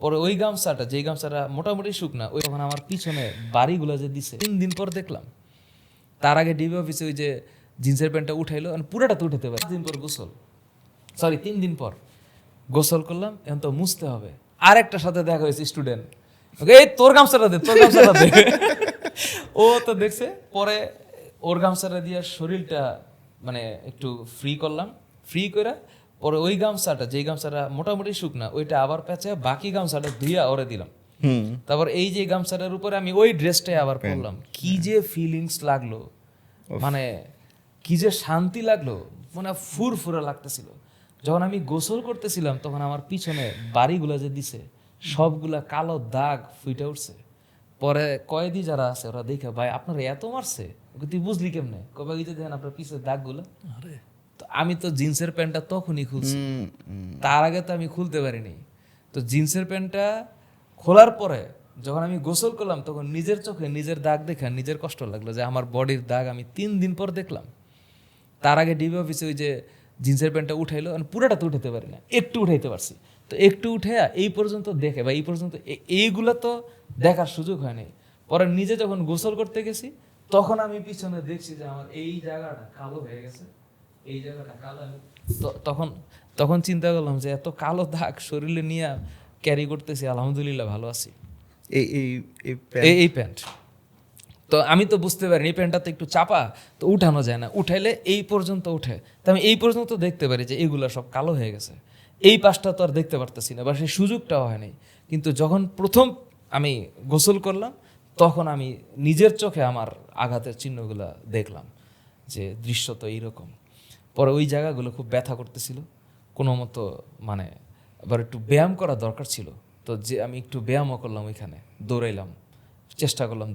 পরে ওই গামছাটা, যেই গামছাটা মোটামুটি শুকনা, ওই তখন আমার পিছনে বাড়িগুলো যে দিছে, তিন দিন পর দেখলাম। তার আগে ডিবি অফিসে ওই যে জিন্সের প্যান্টটা উঠাইলো পুরাটা তো উঠাতে পারে। দিন পর গোসল। সরি তিন দিন পর গোসল করলাম, এখন তো মুছতে হবে। আর একটা সাথে দেখা হয়েছে স্টুডেন্ট। এই তোর গামছাটা দে, তোর গামছাটা দে। ও তো দেখছে, পরে ওর গামছাটা দিয়ে শরীরটা মানে একটু ফ্রি করলাম। ফ্রি করে পরে ওই গামছাটা যেই গামছাটা মোটামুটি শুকনা ওইটা আবার প্যাঁচে বাকি গামছাটা ধুইয়া ওরে দিলাম। তারপর এই যে গামছাটার উপরে আমি ওই ড্রেসটাই আবার পরলাম। কি যে ফিলিংস লাগল। মানে কি যে শান্তি লাগল। মানে ফুরফুরে লাগতেছিল। যখন আমি গোসল করতেছিলাম তখন আমার পিছনে বাড়িগুলো যে দিছে সবগুলা কালো দাগ ফুইটে উঠছে। পরে কয়েদি যারা আছে ওরা দেখে ভাই আপনারা এত মারছে? তুই বুঝলি কেমনে? কবে গিয়ে দেখেন আপনার পিছের দাগগুলো। তো আমি তো জিন্সের প্যান্টটা তখনই খুলছি। তার আগে তো আমি খুলতে পারিনি। তো জিন্সের প্যান্টটা খোলার পরে যখন আমি গোসল করলাম তখন নিজের চোখে নিজের দাগ দেখে নিজের কষ্ট লাগল যে আমার বডির দাগ আমি তিন দিন পর দেখলাম। তার আগে ডিবি অফিসে ওই যে জিন্সের প্যান্টটা উঠাইলো মানে পুরাটা তো উঠাতে পারি না একটু উঠাইতে পারছি। তো একটু উঠে এই পর্যন্ত দেখে বা এই পর্যন্ত এইগুলো তো দেখার সুযোগ হয়নি। পরে নিজে যখন গোসল করতে গেছি তখন আমি পিছনে দেখছি যে আমার এই জায়গাটা কালো হয়ে গেছে। এই জায়গাটা কালো তখন তখন চিন্তা করলাম যে এত কালো দাগ শরীরে নিয়ে ক্যারি করতেছি আলহামদুলিল্লাহ ভালো আছি। এই এই এই প্যান্ট- এই এই প্যান্ট তো আমি তো বুঝতে পারিনি এই প্যান্টটা তো একটু চাপা তো উঠানো যায় না। উঠাইলে এই পর্যন্ত উঠে। তো আমি এই পর্যন্ত দেখতে পারি যে এইগুলো সব কালো হয়ে গেছে। এই পাশটা তো আর দেখতে পারতেছি না বা সেই সুযোগটাও হয়নি কিন্তু যখন প্রথম আমি গোসল করলাম তখন আমি নিজের চোখে আমার আঘাতের চিহ্নগুলো দেখলাম যে দৃশ্য তো এইরকম। পরে ওই জায়গাগুলো খুব ব্যথা করতেছিল। কোনো মতো মানে আবার একটু ব্যায়াম করা দরকার ছিল। তো যে আমি একটু ব্যায়ামও করলাম ওইখানে, দৌড়াইলাম, চেষ্টা করলাম